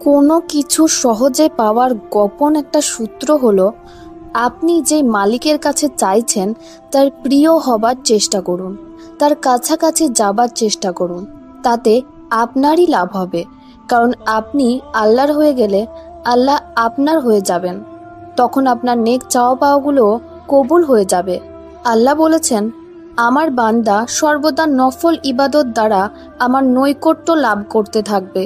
কোনো কিছু সহজে পাওয়ার গোপন একটা সূত্র হলো, আপনি যে মালিকের কাছে চাইছেন, তার প্রিয় হবার চেষ্টা করুন, তার কাছাকাছি যাবার চেষ্টা করুন, তাতে আপনারই লাভ হবে, কারণ আপনি আল্লাহর হয়ে গেলে আল্লাহ আপনার হয়ে যাবেন। তখন আপনার নেক চাওয়া পাওয়াগুলো কবুল হয়ে যাবে। আল্লাহ বলেছেন, আমার বান্দা সর্বদা নফল ইবাদত দ্বারা আমার নৈকট্য লাভ করতে থাকবে।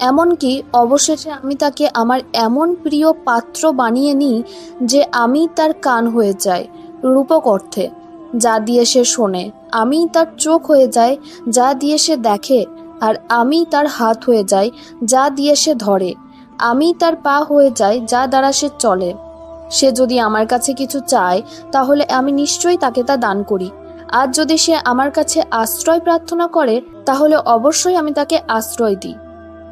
এমনকি অবশেষে আমি তাকে আমার এমন প্রিয় পাত্র বানিয়ে নিই যে আমি তার কান হয়ে যাই রূপক অর্থে, যা দিয়ে সে শোনে। আমি তার চোখ হয়ে যাই, যা দিয়ে সে দেখে, আর আমি তার হাত হয়ে যাই, যা দিয়ে সে ধরে। আমি তার পা হয়ে যাই, যা দ্বারা সে চলে। সে যদি আমার কাছে কিছু চায়, তাহলে আমি নিশ্চয়ই তাকে তা দান করি। আর যদি সে আমার কাছে আশ্রয় প্রার্থনা করে, তাহলে অবশ্যই আমি তাকে আশ্রয় দিই।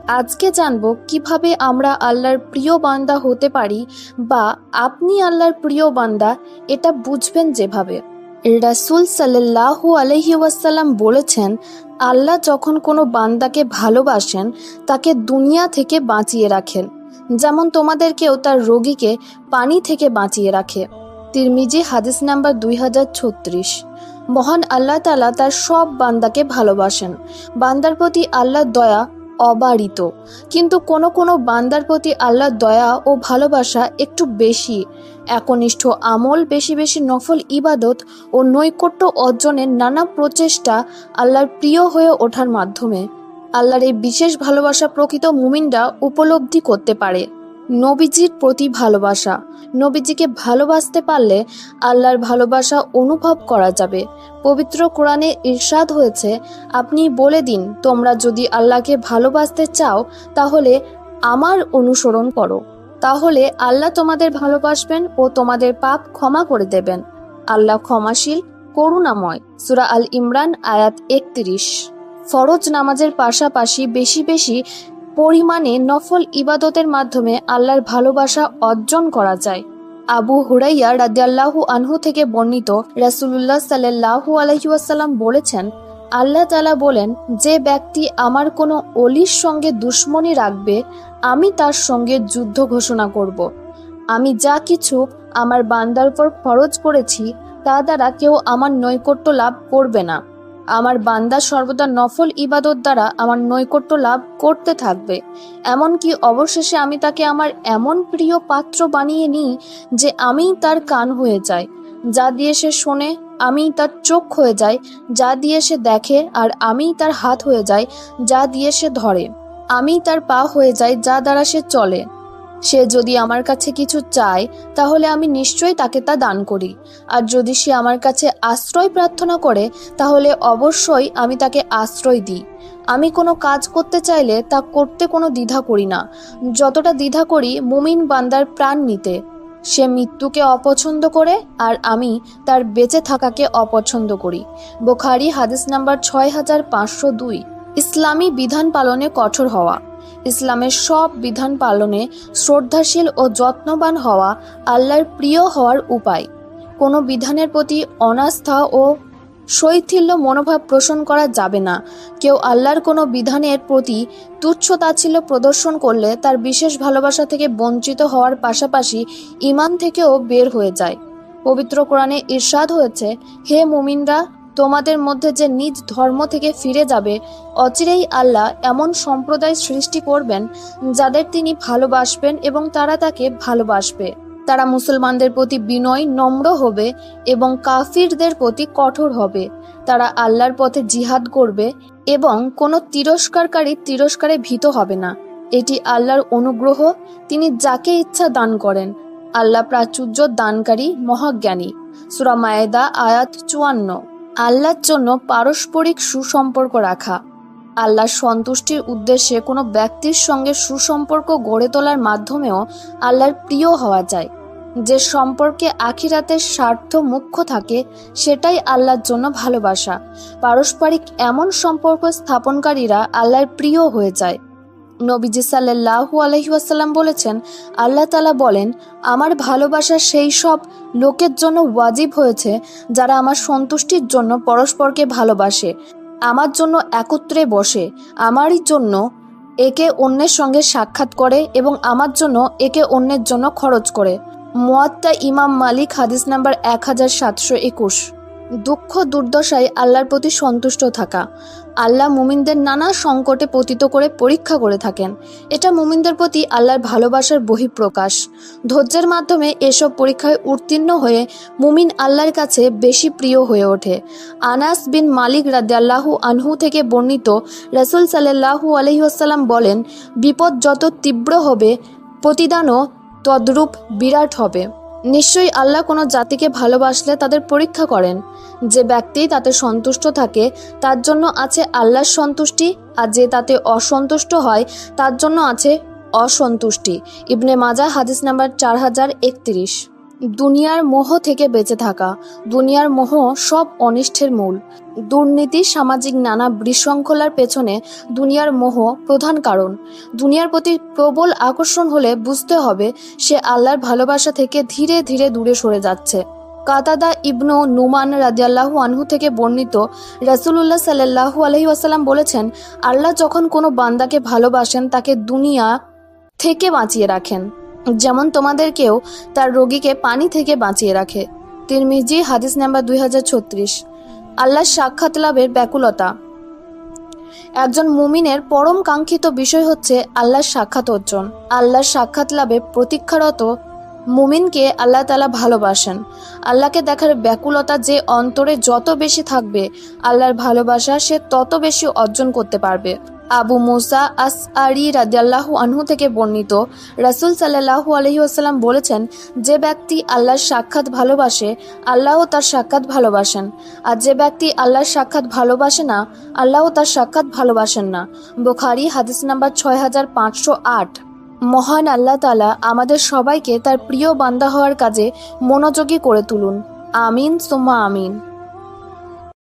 আজকে জানব কীভাবে আমরা আল্লাহর প্রিয় বান্দা হতে পারি বা আপনি আল্লাহর প্রিয় বান্দা, এটা বুঝবেন যেভাবে। রাসুল সাল্লাহু আলহি ওয়াসাল্লাম বলেছেন, আল্লাহ যখন কোনো বান্দাকে ভালোবাসেন, তাকে দুনিয়া থেকে বাঁচিয়ে রাখেন, যেমন তোমাদেরকেও তার রোগীকে পানি থেকে বাঁচিয়ে রাখে। তিরমিজি হাদিস নাম্বার দুই হাজার ছত্রিশ। মহান আল্লাহ তালা তার সব বান্দাকে ভালোবাসেন। বান্দার প্রতি আল্লাহর দয়া অবারিত। কিন্তু কোনো কোনো বান্দার প্রতি আল্লাহর দয়া ও ভালোবাসা একটু বেশি। একনিষ্ঠ আমল, বেশি বেশি নফল ইবাদত ও নৈকট্য অর্জনের নানা প্রচেষ্টা আল্লাহর প্রিয় হয়ে ওঠার মাধ্যমে। আল্লাহর এই বিশেষ ভালোবাসা প্রকৃত মুমিনরা উপলব্ধি করতে পারে। নবীজির প্রতি ভালোবাসা। নবীজিকে ভালোবাসতে পারলে আল্লাহর ভালোবাসা অনুভব করা যাবে। পবিত্র কোরআনে ইরশাদ হয়েছে, আপনি বলে দিন, তোমরা যদি আল্লাহকে ভালোবাসতে চাও, তাহলে আমার অনুসরণ করো। তাহলে আল্লাহ তোমাদের ভালোবাসবেন ও তোমাদের পাপ ক্ষমা করে দেবেন। আল্লাহ ক্ষমাশীল, করুণাময়। সুরা আল ইমরান, আয়াত একত্রিশ। ফরজ নামাজের পাশাপাশি বেশি বেশি পরিমাণে নফল ইবাদতের মাধ্যমে আল্লাহর ভালোবাসা অর্জন করা যায় আবু হুরাইয়া রাদিয়াল্লাহু আনহু থেকে বর্ণিত রাসুলুল্লাহ সাল্লাহু আলহিউসাল্লাম বলেছেন, আল্লাহ তালা বলেন, যে ব্যক্তি আমার কোনো অলির সঙ্গে দুশ্মনী রাখবে, আমি তার সঙ্গে যুদ্ধ ঘোষণা করব। আমি যা কিছু আমার বান্দার উপর ফরজ করেছি, তা দ্বারা কেউ আমার নৈকট্য লাভ করবে না আমার বান্দা সর্বদা নফল ইবাদত দ্বারা আমার নৈকট্য লাভ করতে থাকবে। এমনকি অবশেষে আমি তাকে আমার এমন প্রিয় পাত্র বানিয়ে নিই যে আমিই তার কান হয়ে যাই। যা দিয়ে সে শোনে আমি তার চোখ হয়ে যাই। যা দিয়ে সে দেখে, আর আমি তার হাত হয়ে যাই। যা দিয়ে সে ধরে আমি তার পা হয়ে যাই যা দ্বারা সে চলে। সে যদি আমার কাছে কিছু চায়, তাহলে আমি নিশ্চয়ই তাকে তা দান করি। আর যদি সে আমার কাছে আশ্রয় প্রার্থনা করে, তাহলে অবশ্যই আমি তাকে আশ্রয় দিই। আমি কোনো কাজ করতে চাইলে তা করতে কোনো দ্বিধা করি না। যতটা দ্বিধা করি, মুমিন বান্দার প্রাণ নিতে। সে মৃত্যুকে অপছন্দ করে, আর আমি তার বেঁচে থাকাকে অপছন্দ করি। বোখারি হাদিস নাম্বার ছয় হাজার পাঁচশো দুই। ইসলামী বিধান পালনে কঠোর হওয়া। ইসলামের সব বিধান পালনে শ্রদ্ধাশীল ও যত্নবান হওয়া আল্লাহর প্রিয় হওয়ার উপায়। কোনো বিধানের প্রতি অনাস্থা ও শৈথিল্য মনোভাব পোষণ করা যাবে না। কেউ আল্লাহর কোনো বিধানের প্রতি তুচ্ছ তাচ্ছিল্য প্রদর্শন করলে তার বিশেষ ভালোবাসা থেকে বঞ্চিত হওয়ার পাশাপাশি ইমান থেকেও বের হয়ে যায়। পবিত্র কোরআনে ঈর্ষাদ হয়েছে, হে মুমিনরা তোমাদের মধ্যে যে নিজ ধর্ম থেকে ফিরে যাবে, অচিরেই আল্লাহ এমন সম্প্রদায় সৃষ্টি করবেন যাদের তিনি ভালোবাসবেন এবং তারা তাকে ভালোবাসবে। তারা মুসলমানদের প্রতি বিনয়, নম্র হবে এবং কাফিরদের প্রতি কঠোর হবে। তারা আল্লাহর পথে জিহাদ করবে এবং কোনো তিরস্কারকারী তিরস্কারে ভীত হবে না। এটি আল্লাহর অনুগ্রহ, তিনি যাকে ইচ্ছা দান করেন। আল্লাহ প্রাচুর্য দানকারী, মহাজ্ঞানী। সুরা মায়েদা, আয়াত চুয়ান্ন। আল্লাহর জন্য পারস্পরিক সুসম্পর্ক রাখা। আল্লাহর সন্তুষ্টির উদ্দেশ্যে কোনো ব্যক্তির সঙ্গে সুসম্পর্ক গড়ে তোলার মাধ্যমেও আল্লাহর প্রিয় হওয়া যায়। যে সম্পর্কে আখিরাতের স্বার্থ মুখ্য থাকে, সেটাই আল্লাহর জন্য ভালোবাসা। পারস্পরিক এমন সম্পর্ক স্থাপনকারীরা আল্লাহর প্রিয় হয়ে যায়। নবীজি সাল্লাহু আলহিউসাল্লাম বলেছেন, আল্লাহ তালা বলেন, আমার ভালোবাসা সেই সব লোকের জন্য ওয়াজিব হয়েছে যারা আমার সন্তুষ্টির জন্য পরস্পরকে ভালোবাসে, আমার জন্য একত্রে বসে, আমারই জন্য একে অন্যের সঙ্গে সাক্ষাৎ করে এবং আমার জন্য একে অন্যের জন্য খরচ করে। মোয়াত্তা ইমাম মালিক, হাদিস নাম্বার এক হাজার সাতশো একুশ। দুঃখ দুর্দশায় আল্লাহর প্রতি সন্তুষ্ট থাকা। আল্লাহ মুমিনদের নানা সংকটে পতিত করে পরীক্ষা করে থাকেন। এটা মুমিনদের প্রতি আল্লাহর ভালোবাসার বহিঃপ্রকাশ। ধৈর্যের মাধ্যমে এসব পরীক্ষায় উত্তীর্ণ হয়ে মুমিন আল্লাহর কাছে বেশি প্রিয় হয়ে ওঠে। আনাস বিন মালিক রাদিয়াল্লাহু আনহু থেকে বর্ণিত রাসূল সাল্লাল্লাহু আলহিহাসাল্লাম বলেন, বিপদ যত তীব্র হবে, প্রতিদানও তদ্রূপ বিরাট হবে। নিশ্চয়ই আল্লাহ কোনো জাতিকে ভালোবাসলে তাদের পরীক্ষা করেন। যে ব্যক্তি তাতে সন্তুষ্ট থাকে, তার জন্য আছে আল্লাহর সন্তুষ্টি, আর যে তাতে অসন্তুষ্ট হয়, তার জন্য আছে অসন্তুষ্টি। ইবনে মাজা হাদিস নাম্বার চার হাজার একত্রিশ। দুনিয়ার মোহ থেকে বেঁচে থাকা। দুনিয়ার মোহ সব অনিষ্টের মূল। দুর্নীতি, সামাজিক নানা বিশৃঙ্খলার পেছনে দুনিয়ার মোহ প্রধান কারণ। দুনিয়ার প্রতি প্রবল আকর্ষণ হলে বুঝতে হবে, সে আল্লাহর ভালোবাসা থেকে ধীরে ধীরে দূরে সরে যাচ্ছে। কাতাদা ইবনু নুমান রাদিয়াল্লাহু আনহু থেকে বর্ণিত রাসূলুল্লাহ সাল্লাল্লাহু আলহি ওয়াসাল্লাম বলেছেন, আল্লাহ যখন কোনো বান্দাকে ভালোবাসেন, তাকে দুনিয়া থেকে বাঁচিয়ে রাখেন। যেমন তোমাদেরকেও তার রোগীকে পানি থেকে বাঁচিয়ে রাখে। তিরমিজি, হাদিস নাম্বার দুই হাজার ছত্রিশ। আল্লাহর সাক্ষাৎ লাভের ব্যাকুলতা। একজন মুমিনের পরম কাঙ্ক্ষিত বিষয় হচ্ছে আল্লাহর সাক্ষাৎ অর্জন। আল্লাহর সাক্ষাৎ লাভে প্রতীক্ষারত মুমিনকে আল্লাহ তালা ভালোবাসেন। আল্লাহকে দেখার ব্যাকুলতা যে অন্তরে যত বেশি থাকবে, আল্লাহর ভালোবাসা সে তত বেশি অর্জন করতে পারবে। আবু মুসা আস আরি রাদিয়াল্লাহু আনহু থেকে বর্ণিত। রাসূল সাল্লাল্লাহু আলহি আসাল্লাম বলেছেন, যে ব্যক্তি আল্লাহর সাক্ষাৎ ভালোবাসে, আল্লাহ তার সাক্ষাৎ ভালোবাসেন। আর যে ব্যক্তি আল্লাহর সাক্ষাৎ ভালোবাসে না, আল্লাহ তার সাক্ষাৎ ভালোবাসেন না। বোখারি, হাদিস নাম্বার ছয় হাজার পাঁচশো আট। মহান আল্লাহ তালা আমাদের সবাইকে তার প্রিয় বান্দা হওয়ার কাজে মনোযোগী করে তুলুন। আমিন, সুম্মা আমিন।